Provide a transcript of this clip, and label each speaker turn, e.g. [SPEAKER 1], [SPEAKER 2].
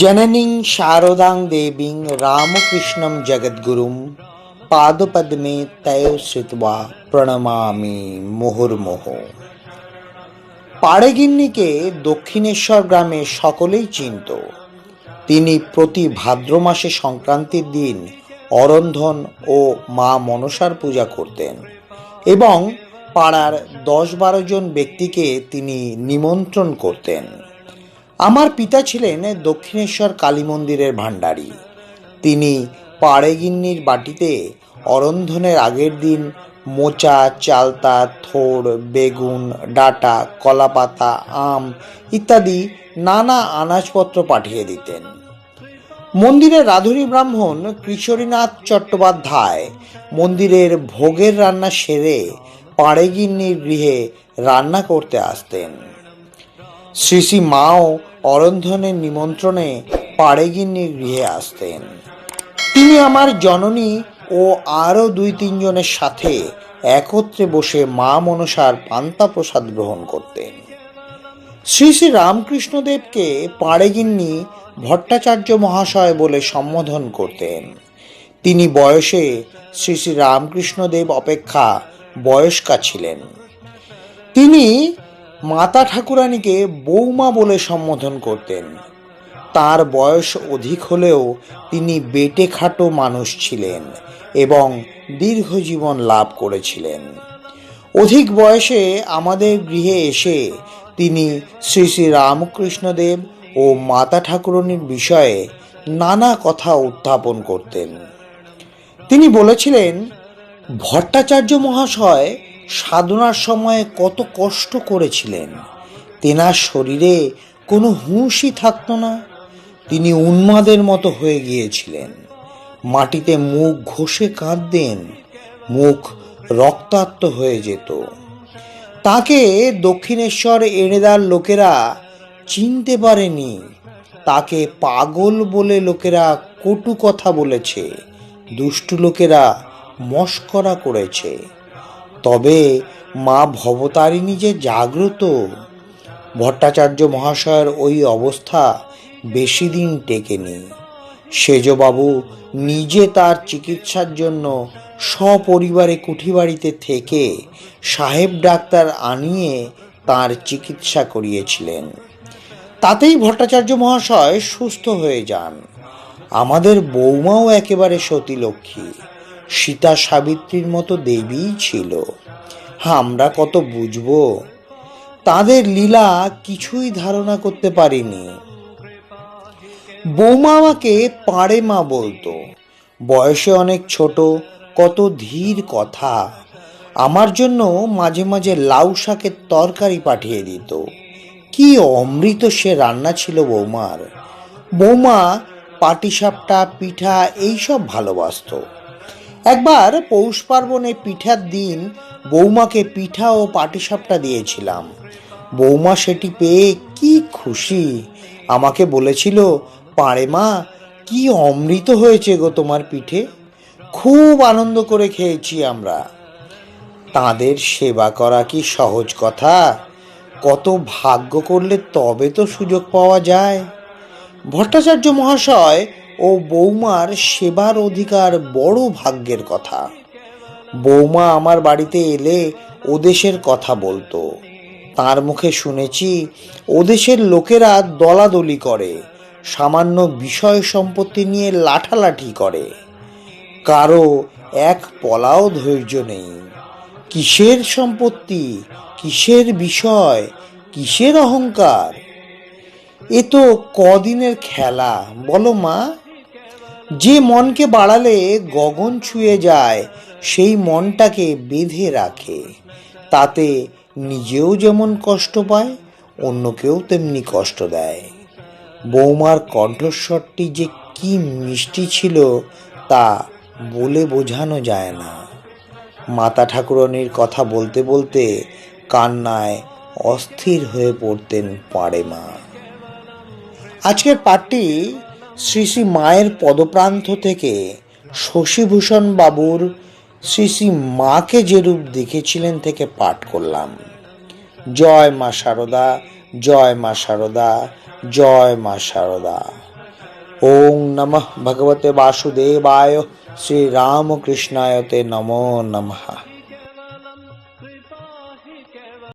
[SPEAKER 1] জননীং শারদাং দেবীং রামকৃষ্ণম জগদ্গুরুম পাদপদ্মে তয় শ্রুতবা প্রণমামি মুহুর্মুহ পাড়েগিন্নিকে দক্ষিণেশ্বর গ্রামে সকলেই চিনত। তিনি প্রতি ভাদ্র মাসে সংক্রান্তির দিন অরন্ধন ও মা মনসার পূজা করতেন এবং পাড়ার দশ বারো জন ব্যক্তিকে তিনি নিমন্ত্রণ করতেন। আমার পিতা ছিলেন দক্ষিণেশ্বর কালী মন্দিরের ভাণ্ডারী। তিনি পাড়েগিন্নির বাটিতে অরন্ধনের আগের দিন মোচা, চালতা, থোড়, বেগুন, ডাটা, কলাপাতা, আম ইত্যাদি নানা আনাজপত্র পাঠিয়ে দিতেন। মন্দিরের রাধুনী ব্রাহ্মণ কিশোরীনাথ চট্টোপাধ্যায় মন্দিরের ভোগের রান্না সেরে পাড়েগিন্নির গৃহে রান্না করতে আসতেন। শ্রী শ্রী মাও অরন্ধনের নিমন্ত্রণে পাড়েগিন্নির গৃহে আসতেন। তিনি আমার জননী ও আরও দুই তিনজনের সাথে একত্রে বসে মা মনসার পান্তা প্রসাদ গ্রহণ করতেন। শ্রী শ্রী রামকৃষ্ণদেবকে পাড়েগিন্নি ভট্টাচার্য মহাশয় বলে সম্বোধন করতেন। তিনি বয়সে শ্রী শ্রী রামকৃষ্ণদেব অপেক্ষা বয়স্কা ছিলেন। তিনি মাতা ঠাকুরানীকে বৌমা বলে সম্বোধন করতেন। তার বয়স অধিক হলেও তিনি বেটে খাটো মানুষ ছিলেন এবং দীর্ঘ জীবন লাভ করেছিলেন। অধিক বয়সে আমাদের গৃহে এসে তিনি শ্রী শ্রী রামকৃষ্ণদেব ও মাতা ঠাকুরনীর বিষয়ে নানা কথা উত্থাপন করতেন। তিনি বলেছিলেন, ভট্টাচার্য মহাশয় সাধনার সময় কত কষ্ট করেছিলেন। তেনার শরীরে কোনো হুঁশই থাকতো না। তিনি উন্মাদের মতো হয়ে গিয়েছিলেন। মাটিতে মুখ ঘষে কাঁদতেন, মুখ রক্তাক্ত হয়ে যেত। তাকে দক্ষিণেশ্বর এড়েদার লোকেরা চিনতে পারেনি। তাকে পাগল বলে লোকেরা কটু কথা বলেছে। দুষ্টু লোকেরা মস্করা করেছে। তবে মা ভবতারিণী যে জাগ্রত, ভট্টাচার্য মহাশয়ের ওই অবস্থা বেশি দিন টেকেনি। সেজবাবু নিজে তার চিকিৎসার জন্য সপরিবারে কুঠিবাড়িতে থেকে সাহেব ডাক্তার আনিয়ে তার চিকিৎসা করিয়েছিলেন। তাতেই ভট্টাচার্য মহাশয় সুস্থ হয়ে যান। আমাদের বৌমাও একেবারে সতীলক্ষ্মী সীতা সাবিত্রীর মতো দেবীই ছিল। আমরা কত বুঝব। তাদের লীলা কিছুই ধারণা করতে পারিনি। বৌমা আমাকে পাড়ে মা বলতো, বয়সে অনেক ছোট, কত ধীর কথা। আমার জন্য মাঝে মাঝে লাউ শাকের তরকারি পাঠিয়ে দিত। কি অমৃত সে রান্না ছিল বৌমার। বৌমা পাটিসাপটা, পিঠা, এইসব ভালোবাসতো। একবার পৌষ পার্বণে পিঠার দিন বৌমাকে পিঠা ও পাটিসাপটা দিয়েছিলাম। বৌমা সেটি পেয়ে কি খুশি। আমাকে বলেছিল, পাড়ে মা, কি অমৃত হয়েছে গো তোমার পিঠে। খুব আনন্দ করে খেয়েছি আমরা। তাদের সেবা করা কি সহজ কথা? কত ভাগ্য করলে তবে তো সুযোগ পাওয়া যায়। ভট্টাচার্য মহাশয় ও বৌমার সেবার অধিকার বড় ভাগ্যের কথা। বৌমা আমার বাড়িতে এলে ওদেশের কথা বলতো। তার মুখে শুনেছি, ওদেশের লোকেরা দলাদলি করে, সামান্য বিষয় সম্পত্তি নিয়ে লাঠালাঠি করে। কারও এক পলাও ধৈর্য নেই। কিসের সম্পত্তি, কিসের বিষয়, কিসের অহংকার? এ তো কদিনের খেলা, বলো মা। যে মনকে বাড়ালে গগন ছুঁয়ে যায়, সেই মনটাকে বেঁধে রাখে। তাতে নিজেও যেমন কষ্ট পায় অন্যকেও তেমনি কষ্ট দেয়। বৌমার কণ্ঠস্বরটি যে কি মিষ্টি ছিল, তা বলে বোঝানো যায় না। মাতা ঠাকুরনির কথা বলতে বলতে কান্নায় অস্থির হয়ে পড়তেন পাড়ে মা। আজকের পাঠটি শ্রী শ্রী মায়ের পদপ্রান্ত থেকে শশীভূষণ বাবুর শ্রী শ্রী মাকে যে রূপ দেখেছিলেন থেকে পাঠ করলাম। জয় মা শারদা জয় মা শারদা জয় মা শারদা ওং নমঃ ভগবতে বাসুদেবায় শ্রীরামকৃষ্ণায় তে নমো নমঃ।